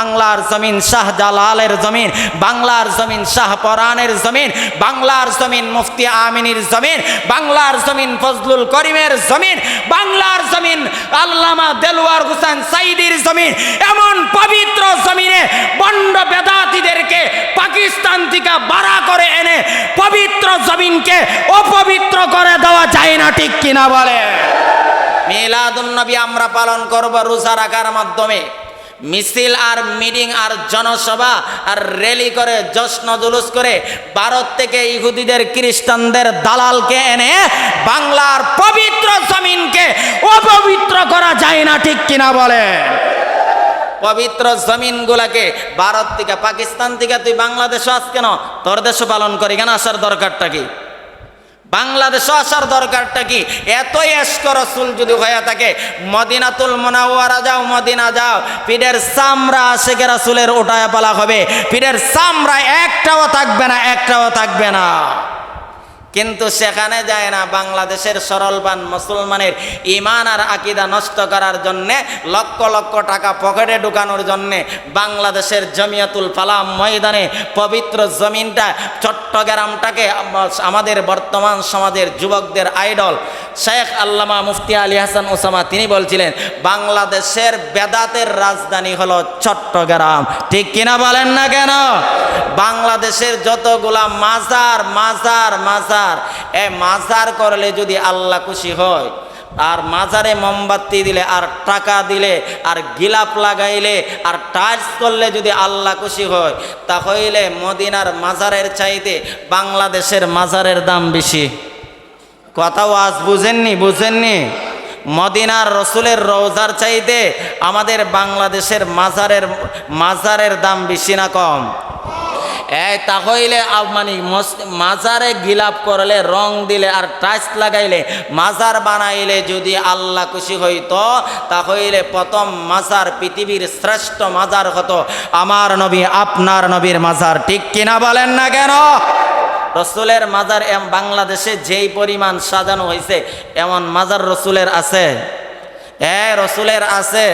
বাংলার জমিন শাহ জালালের জমিন, বাংলার জমিন শাহ পরানের জমিন, বাংলার জমিন মুফতি আমিনীর জমিন, বাংলার জমিন ফজলুল করিমের জমিন, বাংলার জমিন আল্লামা দেলওয়ার হুসেন সাইদির জমিন, এমন পবিত্র জমিনে বন্ড বেদাতিদেরকে পাকিস্তান থেকে বাড়া করে এনে পবিত্র জমিনকে অপবিত্র করে দেওয়া যায় না, ঠিক কিনা বলে? মিলাদুন্নবী আমরা পালন করব রোজা রাখার মাধ্যমে। মিছিল আর মিটিং আর জনসভা আর র্যালি করে জশ্ন জুলুস করে ভারত থেকে ইহুদিদের, খ্রিস্টানদের দালালকে এনে বাংলার পবিত্র জমিনকে অপবিত্র করা যায় না, ঠিক কিনা বলে? পবিত্র জমিনগুলাকে ভারত থেকে পাকিস্তান থেকে তুই বাংলাদেশে আস কেন? তোর দেশে পালন করি কেন? আসার দরকারটা কি? বাংলাদেশে আসার দরকারটা কি? এতই এসকর রসুল যদি হয়ে থাকে, মদিনাতুল মোনাওয়ারা যাও, মদিনা যাও, পীরের সামরা আশেখে রাসুলের ওটায় পালা হবে। পীরের সামরা একটাও থাকবে না, একটাও থাকবে না। কিন্তু সেখানে যায় না। বাংলাদেশের সরলবান মুসলমানের ইমান আর আকিদা নষ্ট করার জন্যে লক্ষ লক্ষ টাকা পকেটে ঢুকানোর জন্যে বাংলাদেশের জমিয়াতুল ফালাম ময়দানে পবিত্র জমিনটা, চট্টগ্রামটাকে আমাদের বর্তমান সমাজের যুবকদের আইডল। শেখ আল্লামা মুফতি আলী হাসান ওসামা, তিনি বলছিলেন, বাংলাদেশের বেদাতের রাজধানী হলো চট্টগ্রাম। ঠিক কিনা বলেন না কেন? বাংলাদেশের যতগুলা মাজার মাজার মাজার এ মাজার করলে যদি আল্লাহ খুশি হয়, আর মাজারে মোমবাতি দিলে, আর টাকা দিলে, আর গিলাপ লাগাইলে, আর টাইলস করলে যদি আল্লাহ খুশি হয়, তাহলে মদিনার মাজারের চাইতে বাংলাদেশের মাজারের দাম বেশি। কথাও আজ বুঝেননি বুঝেননি? মদিনার রসুলের রোজার চাইতে আমাদের বাংলাদেশের মাজারের মাজারের দাম বেশি না কম। এই তাহলে মানে মাজারে গিলাপ করলে, রং দিলে আর টাচ লাগাইলে, মাজার বানাইলে যদি আল্লাহ খুশি হইতো তাহলে প্রথম মাজার পৃথিবীর শ্রেষ্ঠ মাজার হতো। আমার নবী, আপনার নবীর মাজার, ঠিক কিনা বলেন না কেন? রসুলের মাজার এম বাংলাদেশে যেই পরিমাণ সাজানো হয়েছে এমন মাজার রসুলের আছে। এ রসুলের আছে।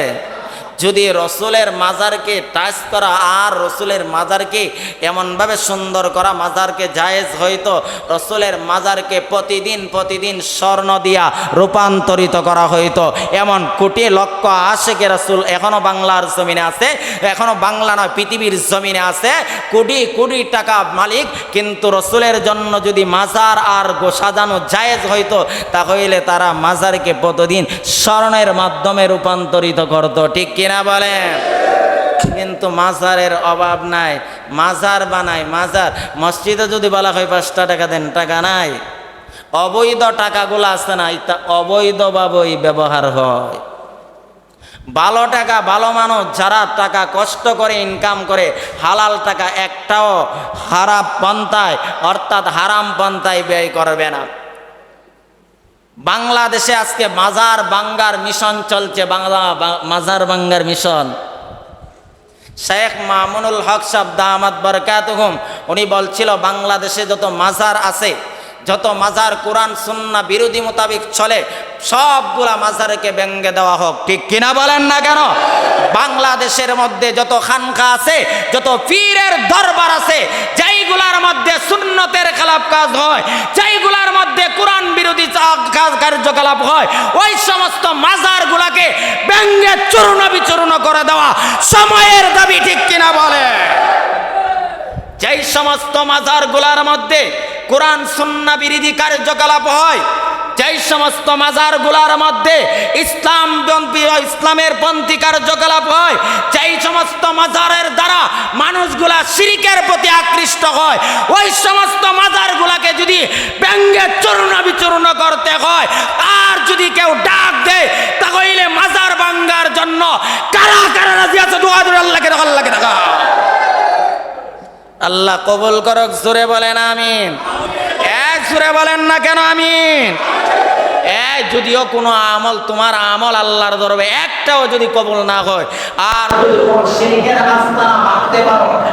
যদি রসুলের মাজারকে টাচ করা আর রসুলের মাজারকে এমনভাবে সুন্দর করা, মাজারকে জায়েজ হইতো রসুলের মাজারকে প্রতিদিন প্রতিদিন স্বর্ণ দিয়া রূপান্তরিত করা হইতো এমন কোটি লক্ষ আশেকে রসুল এখনও বাংলার জমিনে আছে এখনও বাংলা নয়, পৃথিবীর জমিনে আছে, কোটি কোটি টাকা মালিক। কিন্তু রসুলের জন্য যদি মাজার আর সাজানো জায়েজ হইতো তাহলে তারা মাজারকে প্রতিদিন স্বর্ণের মাধ্যমে রূপান্তরিত করত। ঠিক কিনা? বলেন কিন্তু মাজারের অভাব নাই। মাজার বানায় মাজার। মসজিদে যদি বলা হয় পাঁচটা টাকা দেন, টাকা নাই। অবৈধ টাকাগুলো আছে না, এটা অবৈধভাবেই ব্যবহার হয়। ভালো টাকা, ভালো মানুষ, যারা টাকা কষ্ট করে ইনকাম করে, হালাল টাকা একটাও হারাপ পন্থায়, অর্থাৎ হারাম পন্থায় ব্যয় করবে না। বাংলাদেশে আজকে মাজার বাঙ্গার মিশন চলছে, বাংলা মাজার বাঙ্গার মিশন। শেখ মামুনুল হক সাহ দামাত বরকাতহুম, উনি বলছিল, বাংলাদেশে যত মাজার আছে, যত মাজার কোরআন, সুন্না বিরোধী মোতাবিক চলে, সবগুলা মাজারকে ব্যঙ্গে দেওয়া হোক। ঠিক কিনা বলেন না কেন? বাংলাদেশের মধ্যে যত খানকা আছে, যত পীরের দরবার আছে যেইগুলার মধ্যে সুন্নতের খেলাপ কাজ হয়, যেইগুলার মধ্যে কোরআন বিরোধী কাজ কার্যকলাপ হয়, ওই সমস্ত মাজারগুলাকে ব্যঙ্গে চূর্ণ বিচূর্ণ করে দেওয়া সময়ের দাবি ঠিক কিনা বলে? যেই সমস্ত মাজারগুলার মধ্যে কোরআন সুন্না বিরোধী কার্যকলাপ হয় যেই সমস্ত মাজারগুলার মধ্যে ইসলাম ইসলামের পন্থী কার্যকলাপ হয়, যেই সমস্ত মাজারের দ্বারা মানুষগুলা শিরিকের প্রতি আকৃষ্ট হয়, ওই সমস্ত মাজারগুলাকে যদি ব্যঙ্গে চূর্ণ বিচূর্ণ করতে হয়, আর যদি কেউ ডাক দেয়, তাহলে মাজার ভাঙ্গার জন্য কারা কারা রাজি আছে? আল্লাহকে আল্লাহকে দেখা আল্লাহ কবুল করক, জোরে বলেন আমিন। এক সুরে বলেন না কেন আমিন? যদিও কোনো আমল, তোমার আমল আল্লাহর দরবে একটাও যদি কবল না হয়, আর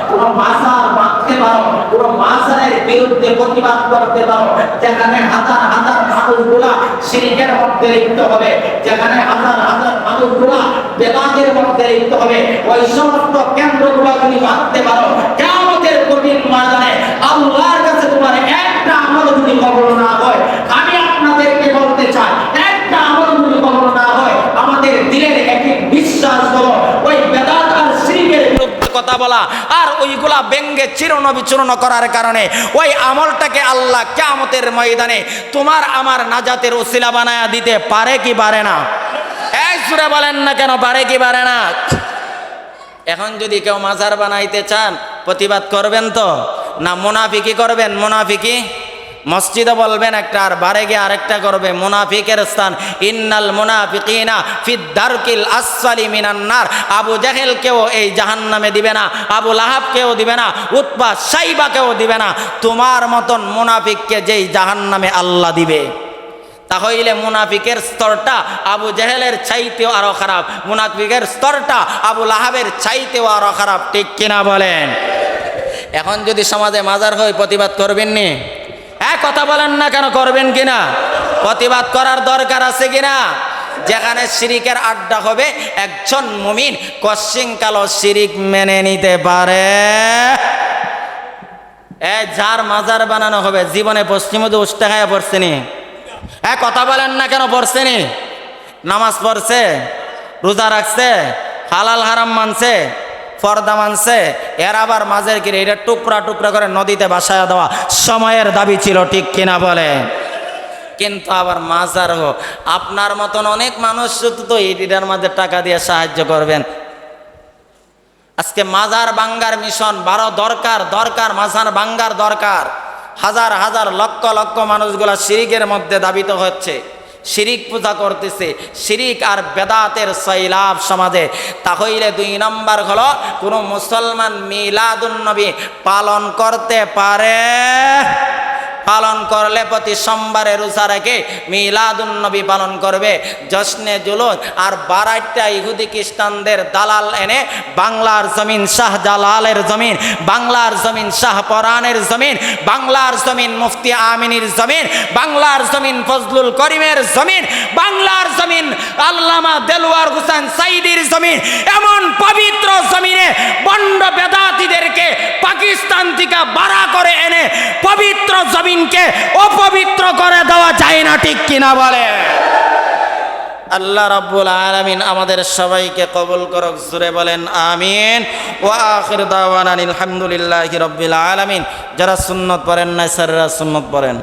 কোনো মারতে মারতে হাজার হবে, যেখানে হবে সমস্ত কেন্দ্রগুলো তুমি ভাবতে পারো কেমতের কঠিন ময়দানে আল্লাহর কাছে তোমার একটা আমল যদি কবল না হয় আমি আপনাদেরকে বলতে চাই একটা আমল যদি কবল না হয় বিশ্বাস হলো ওই বেদাত আর কথা বলা আর ওইগুলা ব্যঙ্গে চিরণ বিচূর্ণ করার কারণে ওই আমলটাকে আল্লাহ কেমতের ময়দানে তোমার আমার নাজাতের ওসিলা বানায়া দিতে পারে কি পারে না? এই সুরে বলেন না কেন, পারে কি পারে না? এখন যদি কেউ মাজার বানাইতে চান, প্রতিবাদ করবেন তো? না মুনাফিকি করবেন মুনাফিকি মসজিদে বলবেন একটা, আর বারে গিয়ে আরেকটা করবে। মুনাফিকের স্থান। ইন্নাল মুনাফিকিনা ফিদ দারকিল আসফালি মিনান্নার আবু জাহেল কেউ এই জাহান্নামে দিবে না, আবু লাহাব কেউ দিবে না উৎপা সাইবা কেউ দিবে না। তোমার মতন মুনাফিককে যেই জাহান্নামে আল্লাহ দিবে। তাহলে মুনাফিকের স্তরটা আবু জেহেলের চাইতেও আরও খারাপ, মুনাফিকের স্তরটা আবু লাহাবের চাইতেও আরও খারাপ। ঠিক কিনা বলেন? এখন যদি সমাজে মাজার হয়, প্রতিবাদ করবেন নি কথা বলেন না কেন, করবেন কিনা? প্রতিবাদ করার দরকার আছে কিনা? যেখানে শিরিকের আড্ডা হবে, একজন মুমিন কালো শিরিক মেনে নিতে পারে। এ, যার মাজার বানানো হবে, জীবনে পশ্চিমে উষ্টা খায়া পড়ছেনি। হ্যাঁ কথা বলেন না কেন, পড়ছেনি? নামাজ পড়ছে, রোজা রাখছে, হালাল হারাম মানছে পর্দা মানছে। এর আবার মাঝের কিরে এটা টুকরা টুকরা করে নদীতে বাসায় দেওয়া। সময়ের দাবি ছিল, ঠিক কিনা বলে? কিন্তু আবার মাজার হোক, আপনার মতন অনেক মানুষ শুধু তো এটার মাঝে টাকা দিয়ে সাহায্য করবেন। আজকে মাজার বাঙ্গার মিশন, বারো দরকার দরকার, মাজার বাঙ্গার দরকার। হাজার হাজার, লক্ষ লক্ষ মানুষগুলা শিরিকের মধ্যে দাবিত হচ্ছে। শিরিক পূজা করতেছে। শিরিক আর বেদাতের সৈলাভ সমাজে। তাহলে দুই নম্বর হলো, কোনো মুসলমান মিলাদুন্নবী পালন করতে পারে পালন করলে প্রতি সোমবারে রোজা রেখে মিলাদুন নবী পালন করবে। জশ্নে জুলুস আর বারাইটা ইহুদি খ্রিস্টানদের দালাল এনে বাংলার জমিন শাহ জালালের জমিন, বাংলার জমিন শাহ পরানের জমিন, বাংলার জমিন মুফতি আমিনীর জমিন, বাংলার জমিন ফজলুল করিমের জমিন জমিন আল্লামা দেলোয়ার হুসেন সাইদির জমিন এমন পবিত্র জমিনে বন্ড বেদাতিদেরকে পাকিস্তান থেকে বাড়া করে এনে পবিত্র জমিনকে অপবিত্র করে দেওয়া যায় না, ঠিক কিনা বলে? আল্লাহ রাব্বুল আলামিন আমাদের সবাইকে কবুল করক জুড়ে বলেন আমিন। ওয়া আখির দাওয়ানা আলহামদুলিল্লাহি রাব্বিল আলামিন। যারা সুন্নত পড়েন না স্যাররা সুন্নত পড়েন।